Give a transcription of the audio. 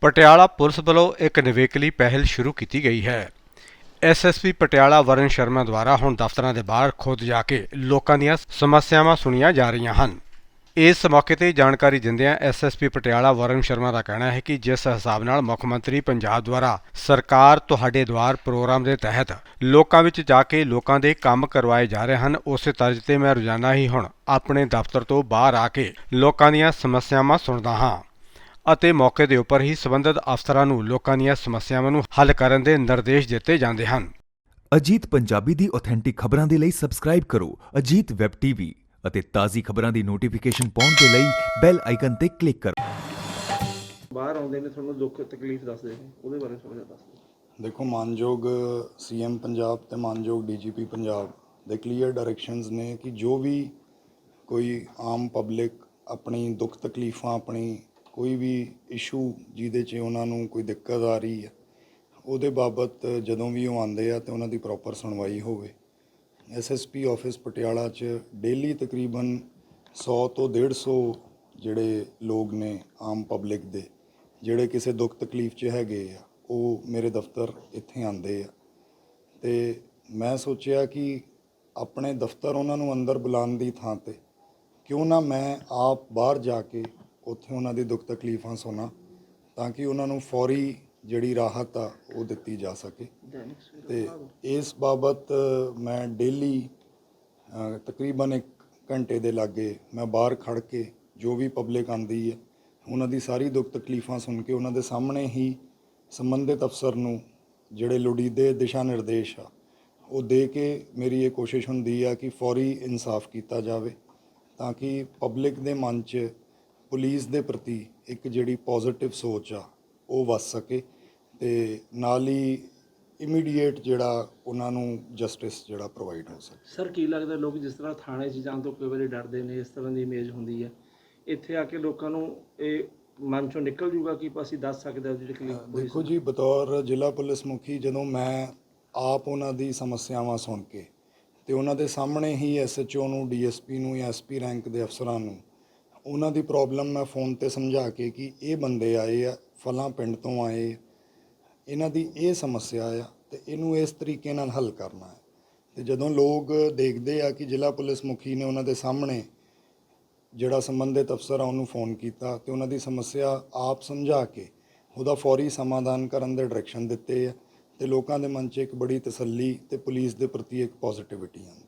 Patiala police ਵੱਲੋਂ ਇੱਕ ਨਿਵੇਕਲੀ ਪਹਿਲ ਸ਼ੁਰੂ ਕੀਤੀ ਗਈ ਹੈ। ਐਸਐਸਪੀ ਪਟਿਆਲਾ ਵਰਨ ਸ਼ਰਮਾ ਦੁਆਰਾ ਹੁਣ ਦਫ਼ਤਰਾਂ ਦੇ ਬਾਹਰ ਖੁਦ ਜਾ ਕੇ ਲੋਕਾਂ ਦੀਆਂ ਸਮੱਸਿਆਵਾਂ ਸੁਣੀਆਂ ਜਾ ਰਹੀਆਂ ਹਨ। ਇਸ ਮੌਕੇ ਤੇ ਜਾਣਕਾਰੀ ਦਿੰਦਿਆਂ ਐਸਐਸਪੀ ਪਟਿਆਲਾ ਵਰਨ ਸ਼ਰਮਾ ਦਾ ਕਹਿਣਾ ਹੈ ਕਿ ਜਿਸ ਹਿਸਾਬ ਨਾਲ ਮੁੱਖ ਮੰਤਰੀ ਪੰਜਾਬ ਦੁਆਰਾ ਸਰਕਾਰ ਤੁਹਾਡੇ ਦੁਆਰ ਪ੍ਰੋਗਰਾਮ ਦੇ ਤਹਿਤ ਲੋਕਾਂ ਵਿੱਚ ਜਾ ਕੇ ਲੋਕਾਂ ਦੇ ਕੰਮ ਕਰਵਾਏ ਜਾ ਰਹੇ ਹਨ, ਉਸੇ ਤਰਜ਼ ਤੇ ਮੈਂ ਰੋਜ਼ਾਨਾ ਹੀ ਹੁਣ ਆਪਣੇ ਦਫ਼ਤਰ ਤੋਂ ਬਾਹਰ ਆ ਕੇ ਲੋਕਾਂ ਦੀਆਂ ਸਮੱਸਿਆਵਾਂ ਸੁਣਦਾ ਹਾਂ। ਅਤੇ ਮੌਕੇ ਦੇ ਉੱਪਰ ਹੀ ਸੰਬੰਧਿਤ ਅਫਸਰਾਂ ਨੂੰ ਲੋਕਾਂ ਦੀਆਂ ਸਮੱਸਿਆਵਾਂ ਨੂੰ ਹੱਲ ਕਰਨ ਦੇ ਨਿਰਦੇਸ਼ ਦਿੱਤੇ ਜਾਂਦੇ ਹਨ। ਅਜੀਤ ਪੰਜਾਬੀ ਦੀ ਆਥੈਂਟਿਕ ਖਬਰਾਂ ਦੇ ਲਈ ਸਬਸਕ੍ਰਾਈਬ ਕਰੋ ਅਜੀਤ ਵੈਬ ਟੀਵੀ ਅਤੇ ਤਾਜ਼ੀ ਖਬਰਾਂ ਦੀ ਨੋਟੀਫਿਕੇਸ਼ਨ ਪਾਉਣ ਦੇ ਲਈ ਬੈਲ ਆਈਕਨ ਤੇ ਕਲਿੱਕ ਕਰੋ। ਬਾਹਰ ਆਉਂਦੇ ਨੇ ਤੁਹਾਨੂੰ ਦੁੱਖ ਤਕਲੀਫ ਦੱਸਦੇ ਨੇ ਉਹਦੇ ਬਾਰੇ ਥੋੜਾ ਜਿਹਾ ਦੱਸ ਦਿਓ। ਦੇਖੋ ਮਾਨਯੋਗ ਸੀਐਮ ਪੰਜਾਬ ਤੇ ਮਾਨਯੋਗ ਡੀਜੀਪੀ ਪੰਜਾਬ ਦੇ ਕਲੀਅਰ ਡਾਇਰੈਕਸ਼ਨਸ ਨੇ ਕਿ ਜੋ ਵੀ ਕੋਈ ਆਮ ਪਬਲਿਕ ਆਪਣੀ ਦੁੱਖ ਤਕਲੀਫਾਂ ਆਪਣੀ ਕੋਈ ਵੀ ਇਸ਼ੂ ਜਿਹਦੇ 'ਚ ਉਹਨਾਂ ਨੂੰ ਕੋਈ ਦਿੱਕਤ ਆ ਰਹੀ ਹੈ ਉਹਦੇ ਬਾਬਤ ਜਦੋਂ ਵੀ ਉਹ ਆਉਂਦੇ ਆ ਤੇ ਉਹਨਾਂ ਦੀ ਪ੍ਰੋਪਰ ਸੁਣਵਾਈ ਹੋਵੇ। ਐਸਐਸਪੀ ਆਫਿਸ ਪਟਿਆਲਾ 'ਚ ਡੇਲੀ ਤਕਰੀਬਨ 100 ਤੋਂ 150 ਜਿਹੜੇ ਲੋਕ ਨੇ ਆਮ ਪਬਲਿਕ ਦੇ, ਜਿਹੜੇ ਕਿਸੇ ਦੁੱਖ ਤਕਲੀਫ 'ਚ ਹੈਗੇ ਆ, ਉਹ ਮੇਰੇ ਦਫ਼ਤਰ ਇੱਥੇ ਆਉਂਦੇ ਆ। ਤੇ ਮੈਂ ਸੋਚਿਆ ਕਿ ਆਪਣੇ ਦਫ਼ਤਰ ਉਹਨਾਂ ਨੂੰ ਅੰਦਰ ਬੁਲਾਉਣ ਦੀ ਥਾਂ ਤੇ ਕਿਉਂ ਨਾ ਮੈਂ ਆਪ ਬਾਹਰ ਜਾ ਕੇ ਉੱਥੇ ਉਹਨਾਂ ਦੀ ਦੁੱਖ ਤਕਲੀਫਾਂ ਸੁਣਾ, ਤਾਂ ਕਿ ਉਹਨਾਂ ਨੂੰ ਫੌਰੀ ਜਿਹੜੀ ਰਾਹਤ ਆ, ਉਹ ਦਿੱਤੀ ਜਾ ਸਕੇ। ਦੈਨਿਕ ਤੇ ਇਸ ਬਾਬਤ ਮੈਂ ਡੇਲੀ ਤਕਰੀਬਨ 1 ਘੰਟੇ ਦੇ ਲਾਗੇ ਮੈਂ ਬਾਹਰ ਖੜ ਕੇ ਜੋ ਵੀ ਪਬਲਿਕ ਆਂਦੀ ਹੈ, ਉਹਨਾਂ ਦੀ ਸਾਰੀ ਦੁੱਖ ਤਕਲੀਫਾਂ ਸੁਣ ਕੇ ਉਹਨਾਂ ਦੇ ਸਾਹਮਣੇ ਹੀ ਸੰਬੰਧਿਤ ਅਫਸਰ ਨੂੰ ਜਿਹੜੇ ਲੋੜੀਦੇ ਦਿਸ਼ਾ ਨਿਰਦੇਸ਼ ਆ, ਉਹ ਦੇ ਕੇ ਮੇਰੀ ਇਹ ਕੋਸ਼ਿਸ਼ ਹੁੰਦੀ ਆ ਕਿ ਫੌਰੀ ਇਨਸਾਫ ਕੀਤਾ ਜਾਵੇ, ਤਾਂ ਕਿ ਪਬਲਿਕ ਦੇ ਮਨ 'ਚ ਪੁਲਿਸ ਦੇ ਪ੍ਰਤੀ ਇੱਕ ਜਿਹੜੀ ਪੋਜ਼ਿਟਿਵ ਸੋਚ ਆ ਉਹ ਵਸ ਸਕੇ ਤੇ ਨਾਲ ਹੀ ਇਮੀਡੀਏਟ ਜਿਹੜਾ ਉਹਨਾਂ ਨੂੰ ਜਸਟਿਸ ਜਿਹੜਾ ਪ੍ਰੋਵਾਈਡ ਹੋ ਸਕੇ। ਸਰ ਕੀ ਲੱਗਦਾ ਲੋਕ ਜਿਸ ਤਰ੍ਹਾਂ ਥਾਣੇ 'ਚ ਜਾਣ ਤੋਂ ਕਈ ਵਾਰੀ ਡਰਦੇ ਨੇ ਇਸ ਤਰ੍ਹਾਂ ਦੀ ਇਮੇਜ ਹੁੰਦੀ ਹੈ। ਇੱਥੇ ਆ ਕੇ ਲੋਕਾਂ ਨੂੰ ਇਹ ਮਨ ਚੋਂ ਨਿਕਲ ਜੂਗਾ ਕਿ ਅਸੀਂ ਦੱਸ ਸਕਦੇ ਹਾਂ ਜਿਹੜੀ ਹੋਈ ਦੇਖੋ ਜੀ ਬਤੌਰ ਜ਼ਿਲ੍ਹਾ ਪੁਲਿਸ ਮੁਖੀ ਜਦੋਂ ਮੈਂ ਆਪ ਉਹਨਾਂ ਦੀ ਸਮੱਸਿਆਵਾਂ ਸੁਣ ਕੇ ਤੇ ਉਹਨਾਂ ਦੇ ਸਾਹਮਣੇ ਹੀ ਐਸਐਚਓ ਨੂੰ ਡੀਐਸਪੀ ਨੂੰ ਜਾਂ ਐਸਪੀ ਰੈਂਕ ਦੇ ਅਫਸਰਾਂ ਨੂੰ ਉਹਨਾਂ ਦੀ ਪ੍ਰੋਬਲਮ ਮੈਂ ਫੋਨ ਤੇ ਸਮਝਾ ਕੇ ਕਿ ਇਹ ਬੰਦੇ ਆਏ ਆ, ਫਲਾਂ ਪਿੰਡ ਤੋਂ ਆਏ ਇਹਨਾਂ ਦੀ ਇਹ ਸਮੱਸਿਆ ਆ ਤੇ ਇਹਨੂੰ ਇਸ ਤਰੀਕੇ ਨਾਲ ਹੱਲ ਕਰਨਾ ਹੈ। ਤੇ ਜਦੋਂ ਲੋਕ ਦੇਖਦੇ ਆ ਕਿ ਜ਼ਿਲ੍ਹਾ ਪੁਲਿਸ ਮੁਖੀ ਨੇ ਉਹਨਾਂ ਦੇ ਸਾਹਮਣੇ ਜਿਹੜਾ ਸੰਬੰਧਿਤ ਅਫਸਰ ਆ ਉਹਨੂੰ ਫੋਨ ਕੀਤਾ ਤੇ ਉਹਨਾਂ ਦੀ ਸਮੱਸਿਆ ਆਪ ਸਮਝਾ ਕੇ ਉਹਦਾ ਫੌਰੀ ਸਮਾਧਾਨ ਕਰਨ ਦੇ ਡਾਇਰੈਕਸ਼ਨ ਦਿੱਤੇ ਆ ਤੇ ਲੋਕਾਂ ਦੇ ਮਨ 'ਚ ਇੱਕ ਬੜੀ ਤਸੱਲੀ ਤੇ ਪੁਲਿਸ ਦੇ ਪ੍ਰਤੀ ਇੱਕ ਪੋਜ਼ਿਟਿਵਿਟੀ ਆਉਂਦੀ